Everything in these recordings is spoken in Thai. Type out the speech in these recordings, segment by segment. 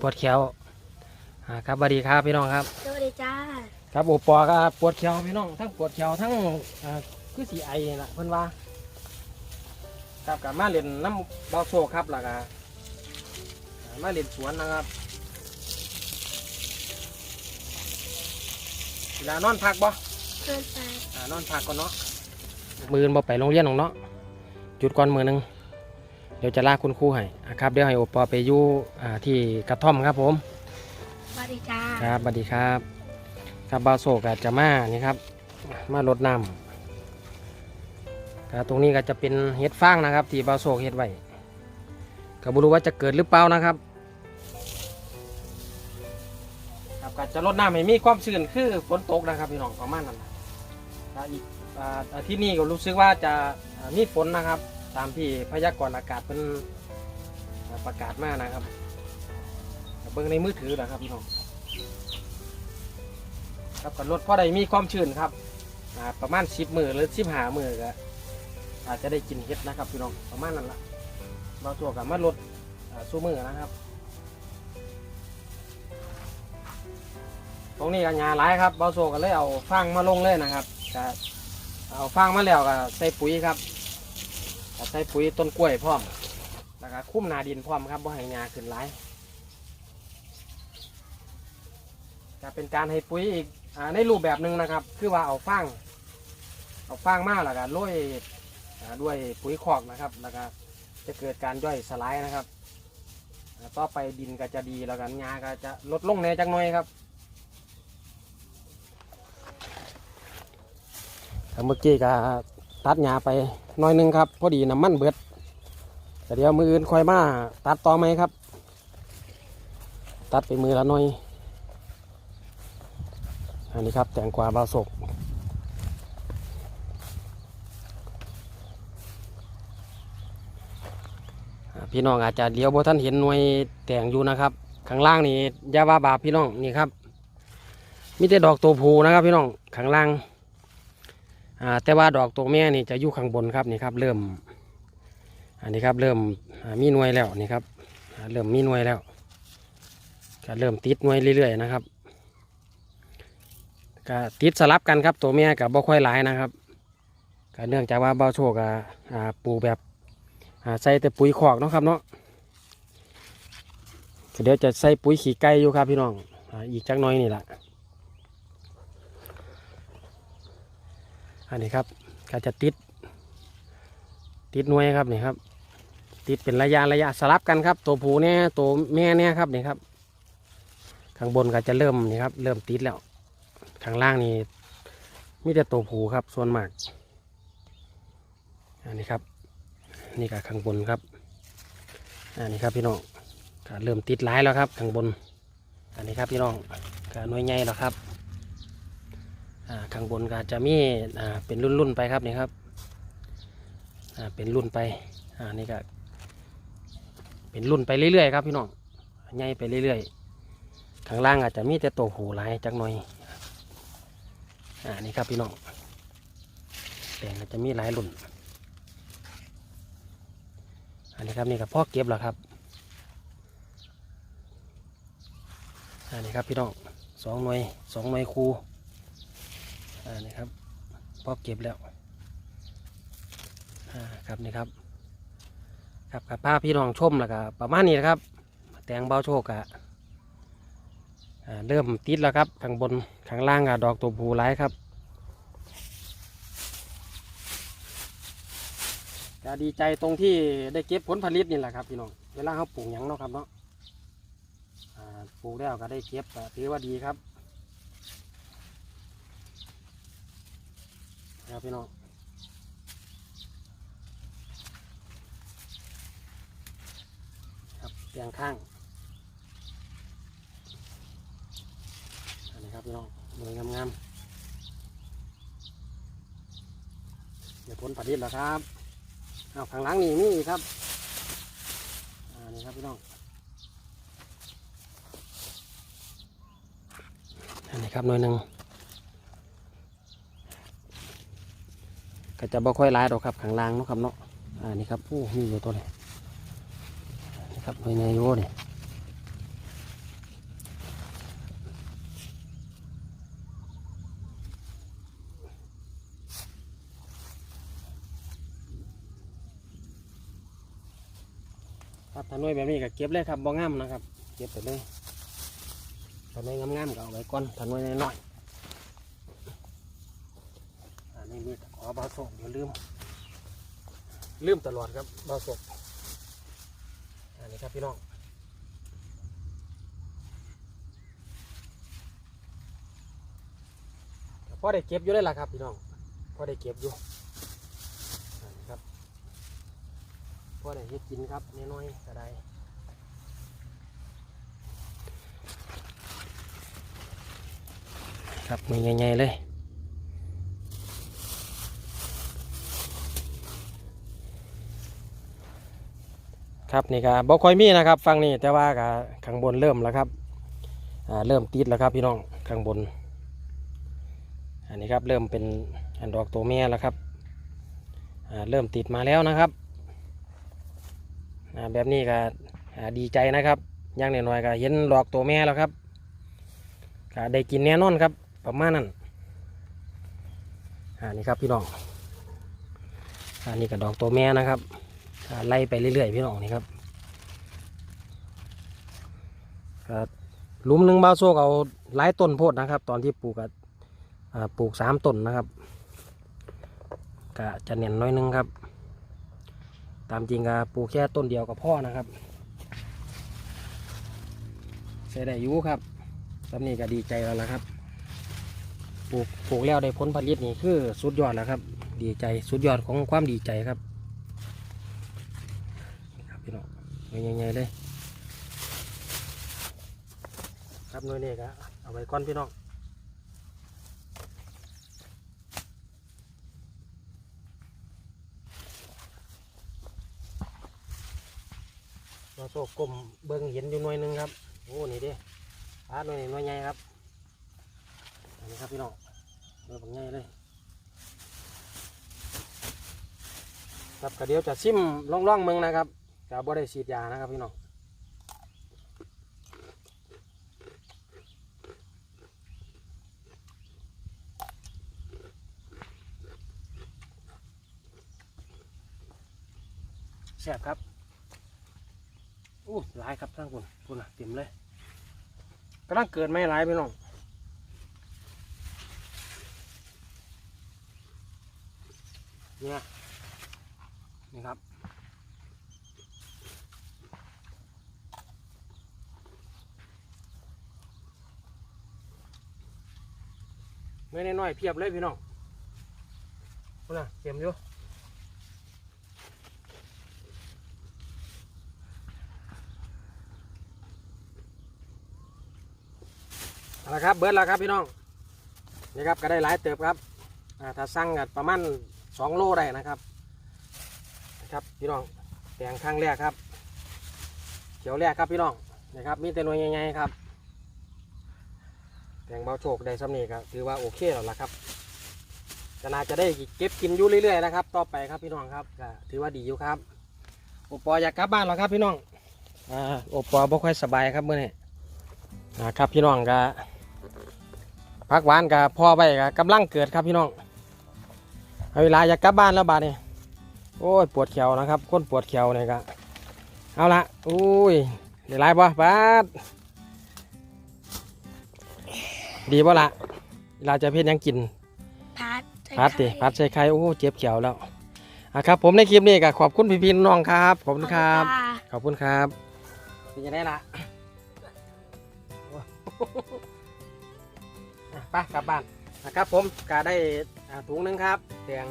ปวดแขวอ่าครับสวัสดีครับพี่น้องครับ สวัสดีจ้าครับโอปอก็ปวดแขวพี่น้องทั้งปวดแขวทั้งอ่าคือสีไอนี่ล่ะเพิ่นว่าครับกับมาเล่นน้ำเบาโซครับแล้วก็อ่ามาเล่นสวนนะครับเวลานอนพักบ่เพื่อนไปอ่านอนพักก่อนเนาะมืออนบ่ไปโรงเรียนของเนาะหยุดก่อนมือหนึง เดี๋ยวจะลากคุณครูให้อะครับเดี๋ยวให้โอปอไปอยู่อ่าที่กระท่อมครับผมสวัสดีจ้าครับสวัสดีครับครับบาวโศกอาจจะมานี่ครับมาลดน้ำครับตรงนี้ก็จะเป็นเห็ดฟางนะครับ ที่บาวโศกเห็ดไว้ก็ไม่รู้ว่าจะเกิดหรือเปล่านะครับครับก็จะลดน้ำให้มีความชื้นคือฝนตกนะครับพี่น้องประมาณนั้นนะถ้าอีกอ่าอาทิตย์นี้ก็รู้สึกว่าจะอ่ามีฝนนะครับ ตามที่พยากรณ์อากาศเป็นประกาศมานะครับเบิ่งในมือถือนะครับพี่น้องครับกับรถพ่อใดมีความชื้นครับประมาณสิบมือหรือสิบหามือก็อาจจะได้กินเห็ดนะครับพี่น้องประมาณนั้นละบาตัวกับมาลดสู้มือนะครับ ตรงนี้ก็หญ้าหลายครับเบาโซก็เลยเอาฟางมาลงเลยนะครับเอาฟางมาแล้วก็ใส่ปุ๋ยครับ ใส่ปุ๋ยต้นกล้วยพร้อมแล้วก็คุ้มนาดินพร้อมครับบ่ให้หญ้าขึ้นหลายจะเป็นการให้ปุ๋ยอีกอในรูปแบบหนึ่งนะครับ คือว่าเอาฟางเอาฟางมาแล้วก็โรยด้วยปุ๋ยคอกนะครับ แล้วก็จะเกิดการย่อยสลายนะครับต่อไปดินก็จะดีแล้วกันงาก็จะลดลงในจักหน่อยครับเมื่อกี้ก็ตัดหญ้าไป น้อยหนึงครับ พอดีน้ำมันเบิดแต่เดี๋ยวมืออื่นค่อยมาตัดต่อไหมครับ ตัดไปมือละหน่อย อันนี้ครับแตงกวาบาศกพี่น้องอาจจะเลี้ยวบ่ท่านเห็นหน่วยแตงอยู่นะครับ ข้างล่างนี่ยาว่าบาปพี่น้องนี่ครับมีแต่ดอกตัวผูนะครับ พี่น้องข้างล่าง แต่ว่าดอกตัวแม่นี่จะอยู่ข้างบนครับนี่ครับ เริ่ม อันนี้ครับเริ่มมีหน่วยแล้วนี่ครับเริ่มมีหน่วยแล้วก็เริ่มติดหน่วยเรื่อยๆนะครับก็ติดสลับกันครับตัวเมียกับบ่ค่อยหลายนะครับก็เนื่องจากว่าเบาโชกอ่าปูแบบใส่แต่ปุ๋ยคอกเนาะครับเนาะเดี๋ยวจะใส่ปุ๋ยขี้ไก่อยู่ครับพี่น้องอีกจักหน้อยนี่แหละ อันนี้ครับก็จะติด ติดหน่วยครับนี่ครับ ติดเป็นระยะระยะสลับกันครับ ตัวผูเนี่ยตัวแม่เนี่ยครับนี่ครับ ข้างบนก็จะเริ่มนี่ครับ เริ่มติดแล้ว ข้างล่างนี่มีแต่ตัวผูครับ ส่วนมาก อันนี้ครับ นี่ก็ข้างบนครับอันนี้ครับพี่น้องก็เริ่มติดหลายแล้วครับข้างบน อันนี้ครับพี่น้องก็หน่วยใหญ่แล้วครับ ข้างบนก็จะมีอ่าเป็นรุ่นๆไปครับนี่ครับอ่าเป็นรุ่นไปอ่านี่ก็เป็นรุ่นไปเรื่อยๆครับพี่น้องใหญ่ไปเรื่อยๆข้างล่างอาจจะมีแต่ตัวผูหลายจักหน่อยอ่านี่ครับพี่น้องแต่มันจะมีหลายรุ่น อันนี้ครับนี่กับพ่อเก็บแล้วครับอันนี้ครับพี่น้องสองหน่วยสองหน่วยคู อ่านี่ครับพ่อเก็บแล้วอ่าครับนี่ครับครับกับป้าพี่น้องชมแล้วก็ประมาณนี้นะครับ แตงเบาโชกอะเริ่มติดแล้วครับข้างบนข้างล่างอะดอกตัวผูหลายครับก็ดีใจตรงที่ได้เก็บผลผลิตนี่แหละครับพี่น้องเวลาเขาปลูกหยังเนาะครับเนาะปลูกแล้วก็ได้เก็บถือว่าดีครับ ครับพี่น้องครับเตียงข้างอันนี้ครับพี่น้องหน่วยงามๆเดี๋ยวผลผลิตแล้วครับเอาข้างหลังนี่นี่ครับอ่านี่ครับพี่น้องอันนี้ครับหน่วยหนึ่ง ก็จะบ่ค่อยร้ายดอกครับข้งล่างเนาะครับเนาะอ่านี่ครับโอ้มีอยู่ตัวนี้นี่ครับเป็นไงโยนี่ยรับถ้าน่วยแบบนี้ก็เก็บเลยครับบ่งามนะครับ เก็บไปเลยถ้าหน่วยงามๆก็เอาไว้ก่อนถ้าหน่วยน้อย นนี้มีตะขอบาศกอย่าลืม ลืมตลอดครับบาศกอันนี้ครับพี่น้องพอได้เก็บอยู่ได้ละครับพี่น้องพอได้เก็บอยู่อันนี้ครับพอได้เฮ็ดกินครับน้อยๆก็ได้ครับมีใหญ่ๆเลย ครับนี่ก็บ่ค่อยมีนะครับฟังนี่แต่ว่าก็ข้างบนเริ่มแล้วครับอ่าเริ่มติดแล้วครับพี่น้องข้างบน อันนี้ครับเริ่มเป็นอันดอกตัวแม่แล้วครับอ่าเริ่มติดมาแล้วนะครับอ่าแบบนี้ก็อ่าดีใจนะครับอยังหน้อยๆก็เห็นดอกตัวแม่แล้วครับก็ได้กินแน่นอนครับประมาณนั้นอ่านี่ครับพี่น้องอันนี้ก็ดอกตัวแม่นะครับ ไล่ไปเรื่อยๆพี่น้องนี่ครับก็หลุมหนึ่งบ้าโซกเอาหลายต้นโพดนะครับ ตอนที่ปลูกอะอ่าปลูกสามต้นนะครับก็จะเน่นน้อยหนึงครับ ตามจริงก็ปลูกแค่ต้นเดียวกับพ่อนะครับใช้ได้ยุครับตำนี้ก็ดีใจแล้วละครับ ปลูกปลูกแล้วได้ผลผลิตนี่คือสุดยอดแล้วครับ ดีใจสุดยอดของความดีใจครับ พี่น้องยใหญ่ๆเลยครับน่วยนี้ก็เอาไว้ก่อนพี่น้องเราโซกกลมเบิ้งเห็นอยู่หน่วยหนึงครับโอ้นี่ดิปลาหน่วยหน่วยใหญ่ครับอันนี้ครับพี่น้องหน่วยบักใหญ่เลยครับก็เดี๋ยวจะซิมล่องๆมืองนะครับ จะบ่ได้ฉีดยานะครับพี่น้องแซ่บครับอู้หลายครับทั้งคุณคุณอะเต็มเลยกำลังเกิดไม่หลายพี่น้องเนี่ยนี่ครับ ไม่น้อยๆเพียบเลยพี่น้องพุ่นน่ะเต็มอยู่เอาละครับเบิร์ดแล้วครับพี่น้องนี่ครับก็ได้หลายเติบครับอ่าถ้าสั่งกันประมาณสองโลได้นะครับนะครับพี่น้องแปลงครั้งแรกครับเขียวแรกครับพี่น้องนะครับมีแต่หน่วยใหญ่ๆครับ แตงเบาโชคได้สำนีครับถือว่าโอเคแล้วล่ะครับก็น่าจะได้เก็บกินอยู่เรื่อยๆนะครับ ต่อไปครับพี่น้องครับก็ถือว่าดีอยู่ครับโอปออยากกลับบ้านแล้วครับพี่น้องอ่าโอปอบ่ค่อยสบายครับเมื่อนี้นะครับพี่น้องก็พักหวานกับพ่อไปกับกำลังเกิดครับพี่น้องเอาเวลาอยากกลับบ้านแล้วบาดนี้โอ้ยปวดเขียวนะครับคนปวดเขียวเนี่ยก็เอาละอุ้ยเดี๋ยวไรบ่บาด ดีบ่ละเวลาจะเพ็ดหยังกินพัดใส่พัดดิไข่พัดใส่ไข่โอ้เจ็บเขียวแล้วอะครับ ผมในคลิปนี้ก็ขอบคุณพี่พี่น้องๆครับขอบคุณครับ ขอบณะขอบคุณครับเป็นยังไงล่ะอะไปกลับบ้านนะครับ ผมก็ได้อ่าถุงหนึงครับแตง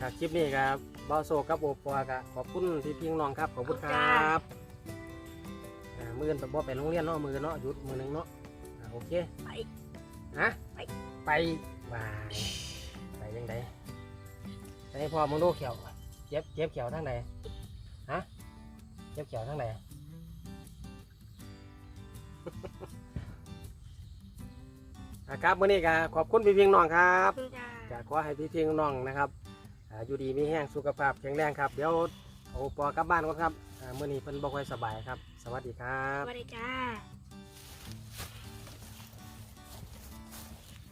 จากคลิปนี้ครับบอโซกับโอปัวก็ขอบคุณพี่พี่น้องๆครับขอบคุณครับอ่ามืออนบ่ไปโรงเรียนเนาะมือเนาะหยุดมือหนึงเนาะอ่าโอเค ไป ฮะ ไป ไปบายไปยังไงไปให้พ่อมึงดูเขียวเจ็บเจ็บเขียวทั้งไหนฮะเจ็บเขียวทั้งไหนอะครับมื่อนี้ก็ขอบคุณพี่เพียงน้องครับขอบคุณจ้าก็ขอให้พี่เพียงน้องนะครับอ่าอยู่ดีมีแห้งสุขภาพแข็งแรงครับ เดี๋ยวเอาปอกลับบ้านก่อนครับอ่ามื่อนี้เพิ่นบ่ค่อยสบายครับ สวัสดีครัสบวัสดีจ้า